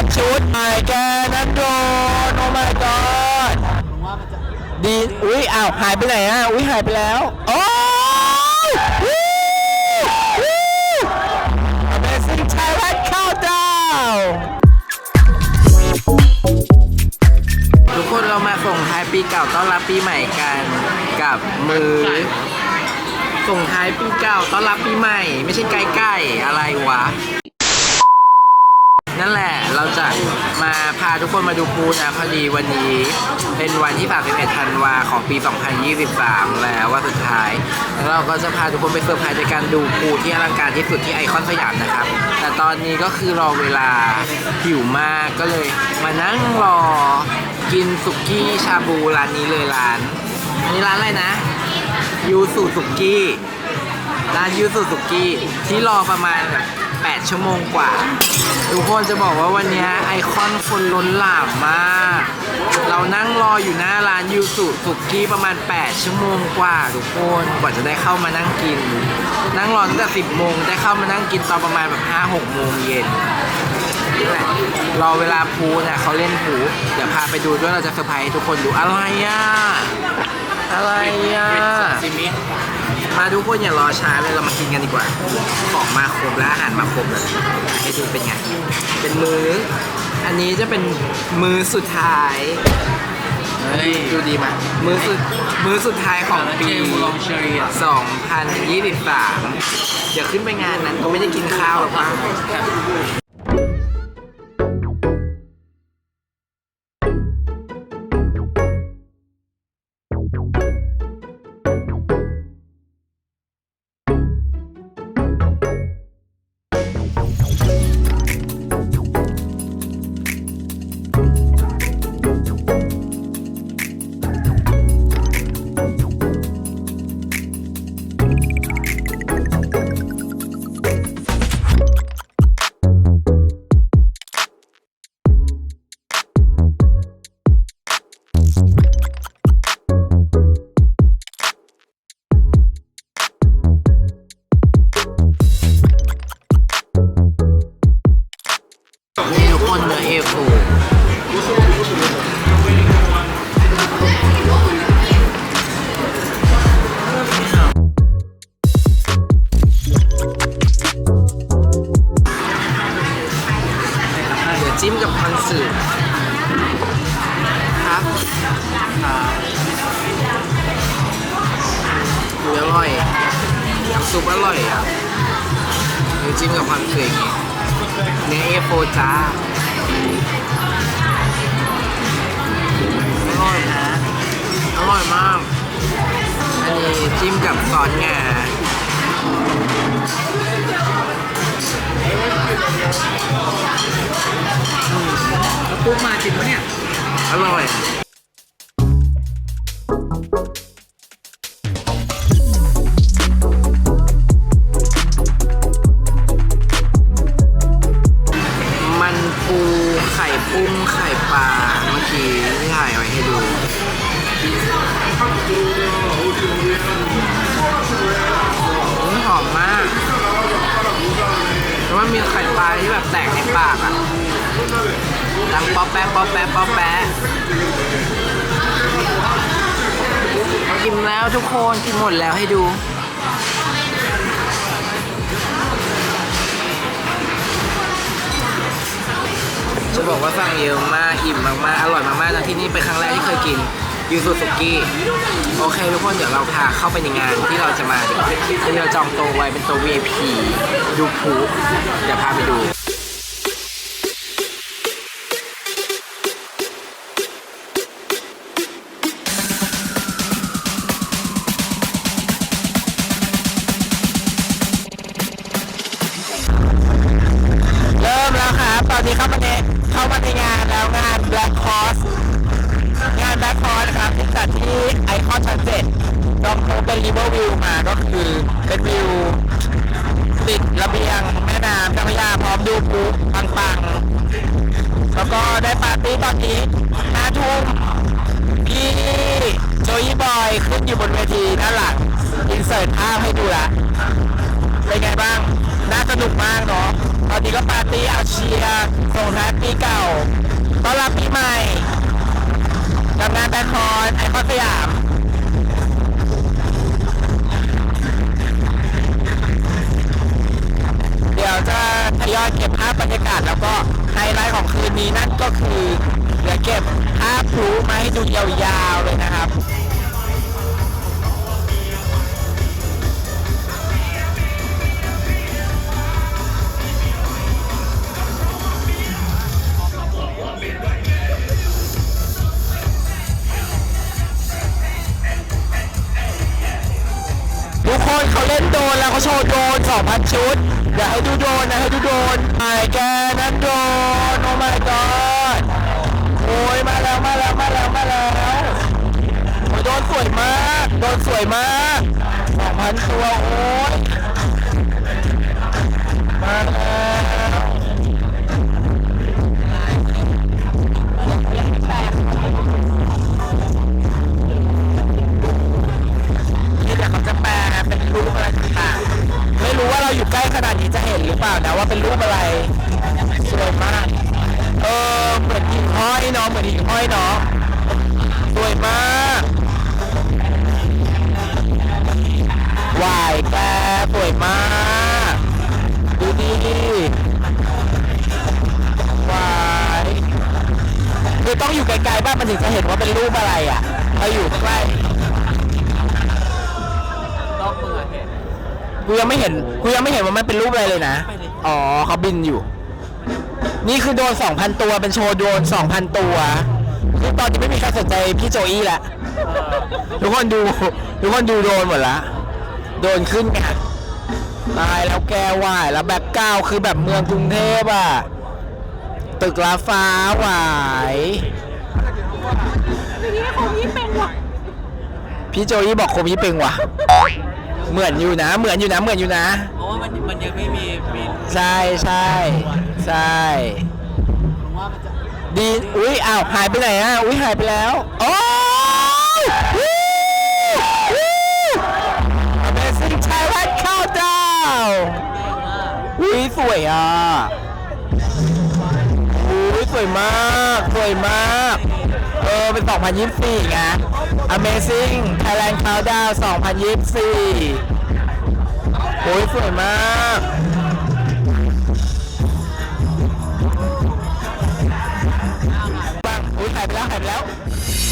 ันชุดไอ้แกนันโดน โอ้ my god ดีอุ้ยอ้าวหายไปไหนอะอุ้ยหายไปแล้ว โอ้ยวู้วู้ Amazing Thailand Countdown ทุกคนเรามาส่งท้ายปีเก่าต้อนรับปีใหม่กันกับมือ ส่งท้ายปีเก่าต้อนรับปีใหม่ ไม่ใช่ไก่ไก่อะไรวะ นั่นแหละเราจะมาพาทุกคนมาดูพูนะพอดีวันนี้เป็นวันที่31ธันวาของปี 2023 แล้วว่าสุดท้าย เราก็จะพาทุกคนไปเซอร์ไพรส์ในการดูพูที่อลังการที่สุดที่ไอคอนสยามนะครับ แต่ตอนนี้ก็คือรอเวลาหิวมากก็เลยมานั่งรอกินสุกี้ชาบูร้านนี้เลยร้าน อันนี้ร้านอะไรนะยูสุสุกี้ร้านยูสุสุกี้ที่รอประมาณ 8 ชั่วโมงกว่า ทุกคนจะบอกว่าวันนี้ไอคอนคนล้นหลามมาก เรานั่งรออยู่หน้าร้านยูสุสุกี้ประมาณ 8 ชั่วโมงกว่า ทุกคนกว่าจะได้เข้ามานั่งกิน นั่งรอตั้งแต่ 10 โมงได้เข้ามานั่งกินตอนประมาณแบบ5-6โมงเย็นรอเวลาพูเนี่ยเขาเล่นพูเดี๋ยวพาไปดูด้วยเราจะเซอร์ไพรส์ทุกคนดูอะไรอะอะไรอะมาทุกคนอย่ารอช้าเลยเรามากินกันดีกว่า ของมาครบแล้วอาหารมาครบเลยให้ดูเป็นไง เป็นมือ อันนี้จะเป็นมือสุดท้าย เฮ้ยดูดีไหมมือสุดมือสุดท้ายของปี ลองเชอรี่อะ2023 เดี๋ยวขึ้นไปงานนั้นก็ไม่ได้กินข้าวหรอกป่ะ เนื้อเอโฟจ้าอร่อยนะ อร่อยมาก อันนี้จิ้มกับซอสงาแล้วปุ๊บมาจริงปะเนี่ย อร่อยากอะดังป๊อปแป๊ะป๊อปแป๊ะป๊อปแป๊ะกินแล้วทุกคนกินหมดแล้วให้ดูจะบอกว่าสั่งเยอะมากอิ่มมากๆ อร่อยมากๆนะที่นี่เป็นครั้งแรกที่เคยกินยูสุสุกี้โอเคทุกคนเดี๋ยวเราพาเข้าไปในงานที่เราจะมาดีกว่าที่เราจองโต๊ะไว้เป็นโต๊ะ VIP ดูพลุเดี๋ยวพาไปดู ไอคอนชั้นเจ็ดลองโทรเป็นรีเวอร์วิวมาก็คือเป็นวิวติดระเบียงแม่น้ำเจ้าพระยาพร้อมดูพลุปังๆ แล้วก็ได้ปาร์ตี้ตอนนี้ห้าทุ่มพี่โจยี่บอยขึ้นอยู่บนเวทีด้านหลังอินเสิร์ตภาพให้ดูละเป็นไงบ้าง น่าสนุกมากเนาะตอนนี้ก็ปาร์ตี้อาเชียร์ส่งท้ายปีเก่าต้อนรับปีใหม่กับงานแบคคอนไอคอนสยาม ดี๋ยวจะทยอยเก็บภาพบรรยากาศแล้วก็ไฮไลท์ของคืนนี้นั่นก็คือเดี๋ยวเก็บภาพพลุมาให้ดูยาวๆเลยนะครับทุกคนเขาเล่นโดนแล้วเขาโชว์โดน2,000 ชุด อยากให้ดูโดนนะให้ดูโดนไอ้แกนั่นโดนโอ้ my god โอ้ยมาแล้วมาแล้วมาแล้วมาแล้วโอ้ยโดนสวยมากโดนสวยมาก2,000ตัวโอ้ยมาแล้วนี่เดี๋ยวเขาจะแปลเป็นรูปอะไรต่างๆไม่รู้ว่าเราอยู่ใกล้ขนาด หรือเปล่านะว่าเป็นรูปอะไรสวยมาก เออเหมือนหิ่งห้อยเนาะเหมือนหิ่งห้อยเนาะสวยมากวายแกสวยมาก ดูดีวายคือต้องอยู่ไกลๆบ้างมันถึงจะเห็นว่าเป็นรูปอะไรอะถ้าอยู่ใกล้ กูยังไม่เห็นกูยังไม่เห็นว่ามันเป็นรูปอะไรเลยนะไปดิอ๋อเขาบินอยู่ นี่คือโดรน2,000ตัวเป็นโชว์โดรน2,000ตัวคือตอนนี้ไม่มีใครสนใจพี่โจอี้ละทุกคนดูทุกคนดูโดรนหมดละ โดรนขึ้นไงตายแล้วแกวายแล้วแบ็กกราวด์คือแบบเมืองกรุงเทพอะตึกลาฟ้าหวายพี่โจอี้บอกคมยี่เป็งว่ะ เหมือนอยู่นะ เหมือนอยู่นะ เหมือนอยู่นะ เพราะว่ามันมันยังไม่มีมีใช่ใช่ใช่ผมว่ามันจะดีอุ้ยอ้าวหายไปไหนอะอุ้ยหายไปแล้วโอ้ยวู้วู้ Amazing Thailand Countdown อุ้ยสวยอะอุ้ยสวยมาก สวยมาก เออเป็น 2024ไง Amazing Thailand Countdown 2024 โอ้ยสวยมากบ้างอุ้ยหายไปแล้วหายไปแล้วมาแล้ว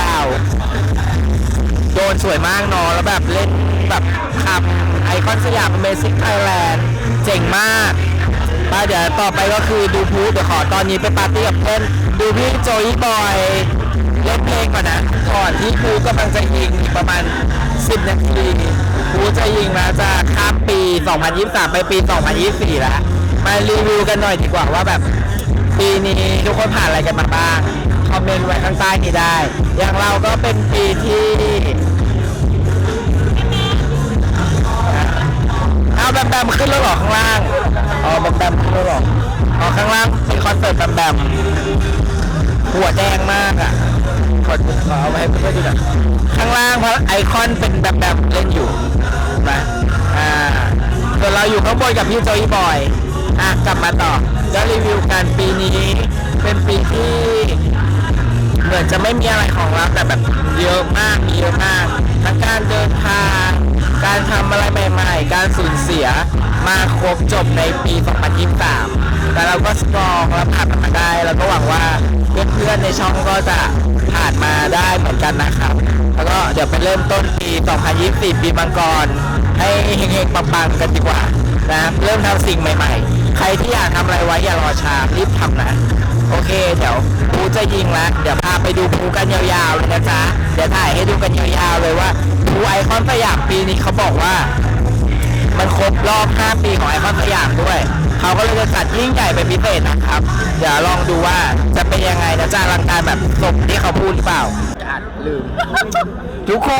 ดาว โดนสวยมากเนาะแล้วแบบเล่นแบบขับไอคอนสยามเมซิกไทยแลนด์เจ๋งมากไปเดี๋ยวต่อไปก็คือดูพูเดี๋ยวขอตอนนี้ไปปาร์ตี้กับเพื่อนดูพี่โจยบอยเล่นเพลงก่อนนะก่อนที่พูกำลังจะยิงประมาณ 10 นาทีพูจะยิงแล้วจะข้ามปี 2023 ไปปี 2024 แล้วมารีวิวกันหน่อยดีกว่าว่าแบบปีนี้ทุกคนผ่านอะไรกันมาบ้าง คอมเมนต์ไว้ข้างใต้นี้ได้ อย่างเราก็เป็นปีที่เอาแบมแบมขึ้นแล้วเหรอข้างล่างอ๋อแบมแบมขึ้นแล้วเหรออ๋อข้างล่างเป็นคอนเสิร์ตแบมแบมหัวแดงมากอะขอขอเอาไปให้เพื่อนๆดูหน่อยข้างล่างเพราะไอคอนเป็นแบมแบมเล่นอยู่นะอ่าส่วนเราอยู่ข้างบนกับพี่โจยบอยอะกลับมาต่อแล้วรีวิวกันปีนี้เป็นปีที่ เหมือนจะไม่มีอะไรของเราแต่แบบเยอะมากเยอะมากทั้งการเดินทางการทำอะไรใหม่ๆ การสูญเสียมาครบจบในปี 2023 แต่เราก็สตรองและผ่านมันมาได้ แล้วก็หวังว่าเพื่อนๆในช่องก็จะผ่านมาได้เหมือนกันนะครับ แล้วก็เดี๋ยวไปเริ่มต้นปี 2024 ปีมังกร ให้เฮงๆปังๆกันดีกว่านะ เริ่มทำสิ่งใหม่ๆ ใครที่อยากทำอะไรไว้อย่ารอช้ารีบทำนะ โอเค เดี๋ยวภูจะยิงแล้วเดี๋ยวพาไปดูภูกันยาวๆเลยนะจ๊ะเดี๋ยวถ่ายให้ดูกันยาวๆเลยว่าภูไอคอนสยามปีนี้เขาบอกว่า มันครบรอบ 5 ปีของไอคอนสยามด้วย เขาก็เลยจะจัดยิ่งใหญ่เป็นพิเศษนะครับ เดี๋ยวลองดูว่าจะเป็นยังไงนะจ๊ะอลังการแบบสมที่เขาพูดหรือเปล่าอัดลืม ทุกค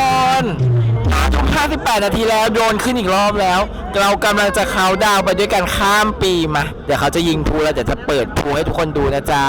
นทุก 58 นาทีแล้วโดนขึ้นอีกรอบแล้ว เรากำลังจะเขาดาวไปด้วยกันข้ามปีมา เดี๋ยวเขาจะยิงพูแล้วเดี๋ยวจะเปิดพูให้ทุกคนดูนะจ๊ะ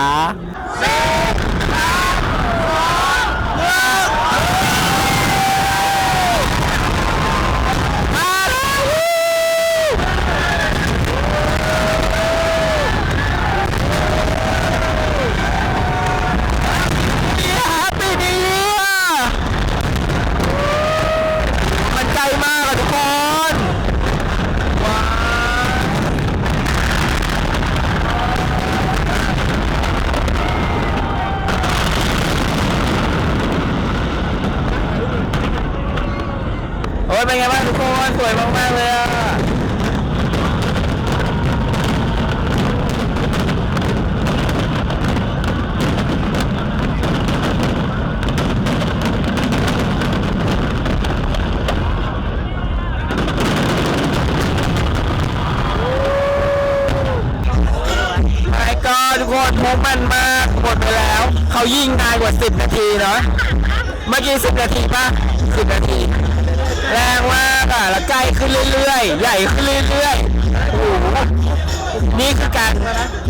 สวยมากๆเลยอะไอ้ก็ทุกคนมุกมันมากหมดไปแล้ว เขายิงนานกว่า 10 นาทีเนาะเมื่อกี้ 10 นาทีป่ะ 10 นาที แรงมาก อะแล้วใกล้ขึ้นเรื่อยๆ ใหญ่ขึ้นเรื่อยๆโอ้โหนี่คือการ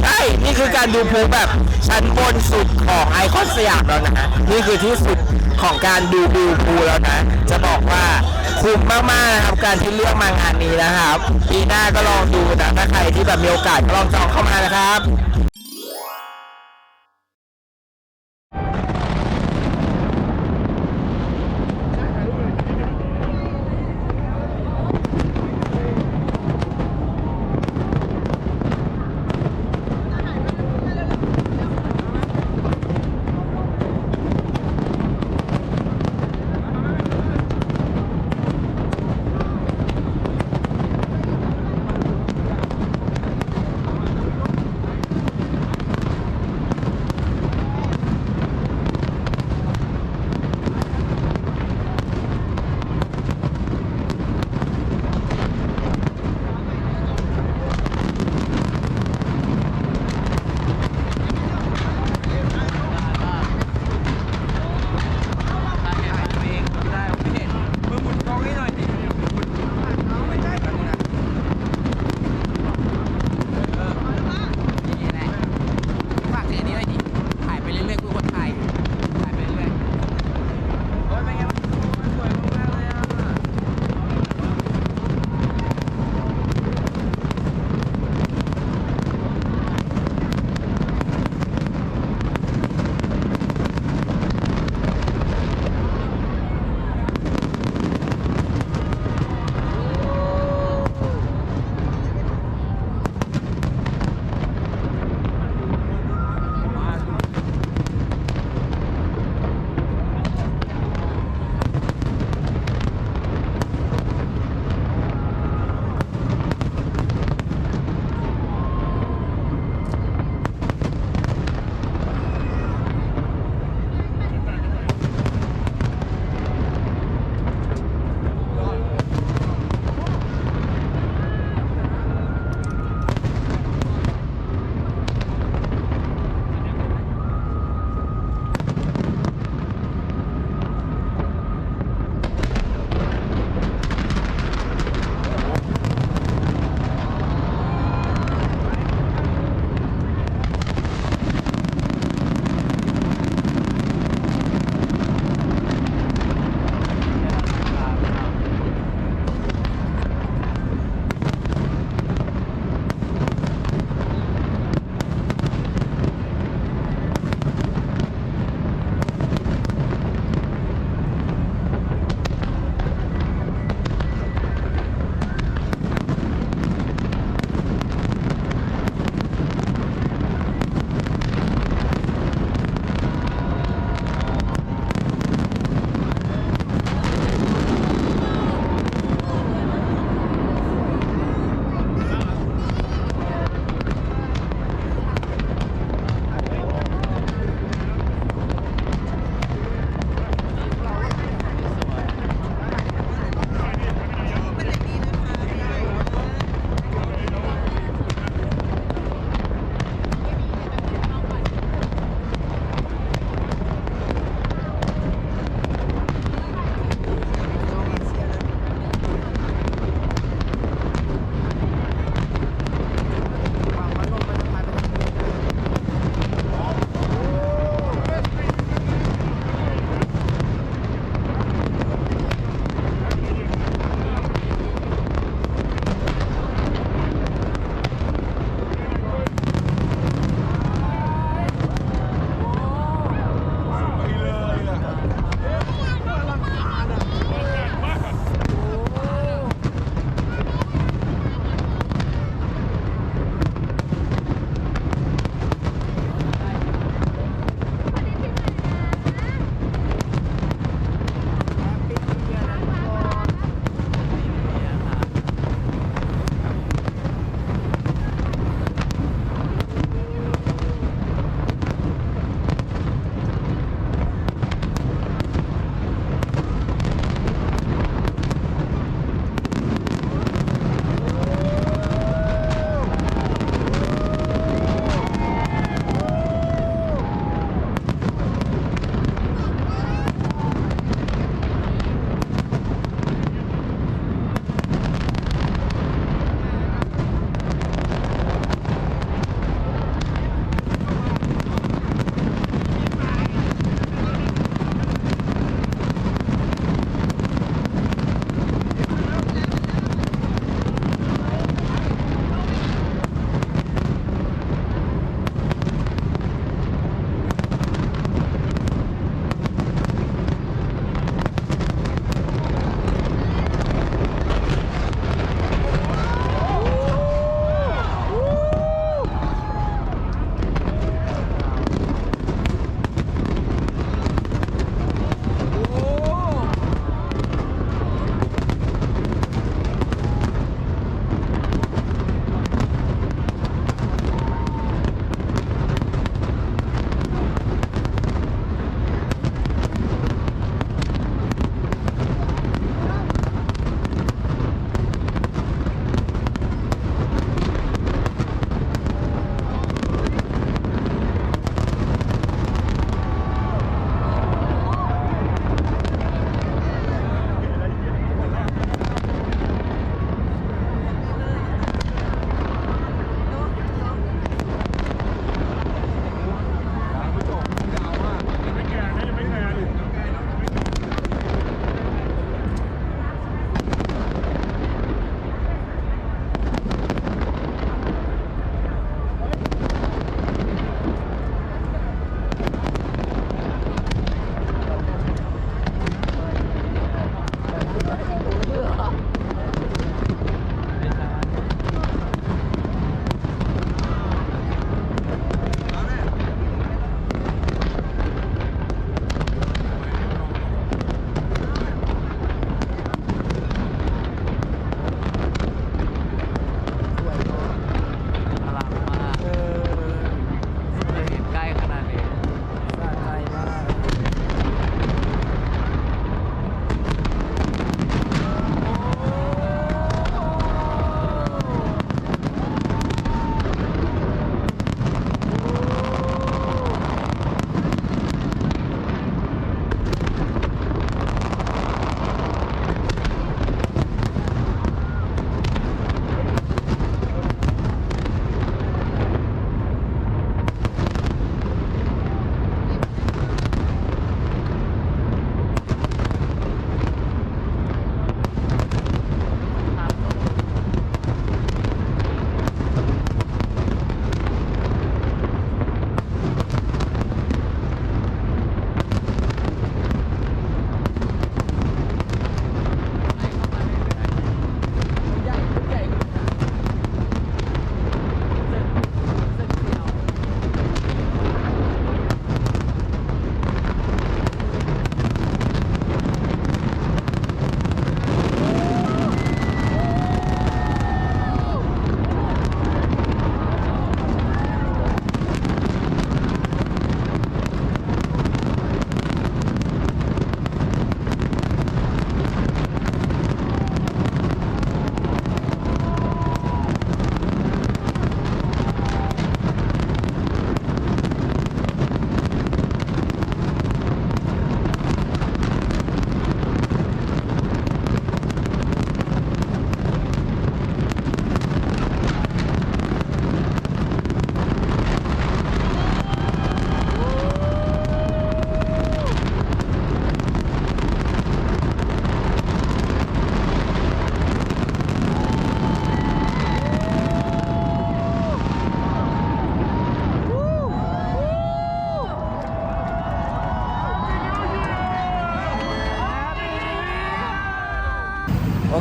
ใช่นี่คือการดูพูแบบชั้นบนสุดของไอคอนสยามแล้วนะนี่คือที่สุดของการดูดูพูแล้วนะ จะบอกว่าคุ้มมากๆนะครับการที่เลือกมางานนี้นะครับ ปีหน้าก็ลองดูนะถ้าใครที่แบบมีโอกาสก็ลองจองเข้ามานะครับ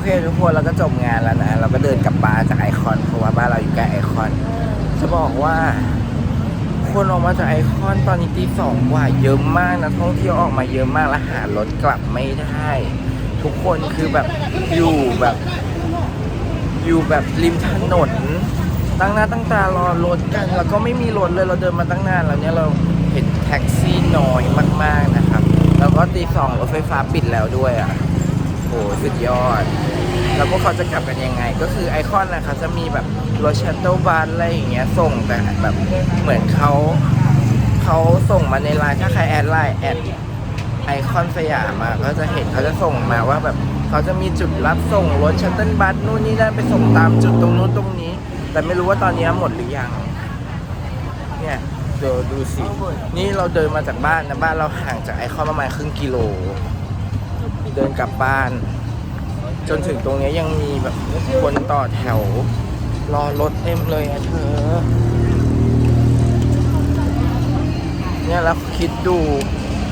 เคทุกคนเราก็จบงานแล้วนะ เราก็เดินกลับบ้านจากไอคอนเพราะว่าบ้านเราอยู่ใกล้ไอคอน จะบอกว่า คนออกมาจากไอคอนตอนนี้ตีสองกว่าเยอะมากนะท่องเที่ยวออกมาเยอะมากแล้วหารถกลับไม่ได้ทุกคนคือแบบอยู่แบบ อยู่แบบริมถนนตั้งหน้าตั้งตารอรถกัน แล้วก็ไม่มีรถเลยเราเดินมาตั้งนานแล้วเนี่ยเราเห็นแท็กซี่น้อยมากๆนะครับ แล้วก็ตีสองรถไฟฟ้าปิดแล้วด้วยอะ โหสุดยอด แล้วพวกเขาจะกลับกันยังไง ก็คือไอคอนนะครับจะมีแบบรถชัตเติลบัสอะไรอย่างเงี้ยส่งแต่แบบเหมือนเขาเขาส่งมาในไลน์ถ้าใครแอดไลน์แอดไอคอนสยามมาก็จะเห็นเขาจะส่งมาว่าแบบเขาจะมีจุดรับส่งรถชัตเติลบัสนู่นนี่นั่นไปส่งตามจุดตรงนู้นตรงนี้ แต่ไม่รู้ว่าตอนนี้หมดหรือยัง เนี่ยเดี๋ยวดูสิ นี่เราเดินมาจากบ้านนะบ้านเราห่างจากไอคอนประมาณครึ่งกิโล เดินกลับบ้าน จนถึงตรงนี้ยยังมีแบบคนต่อแถว รอรถเต็มเลยอะเธอ เนี่ยแล้วคิดดู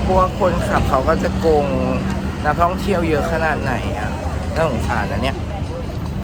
พวกคนขับเขาก็จะโกงนักท่องเที่ยวเยอะขนาดไหนอะน่าสงสารนะเนี่ย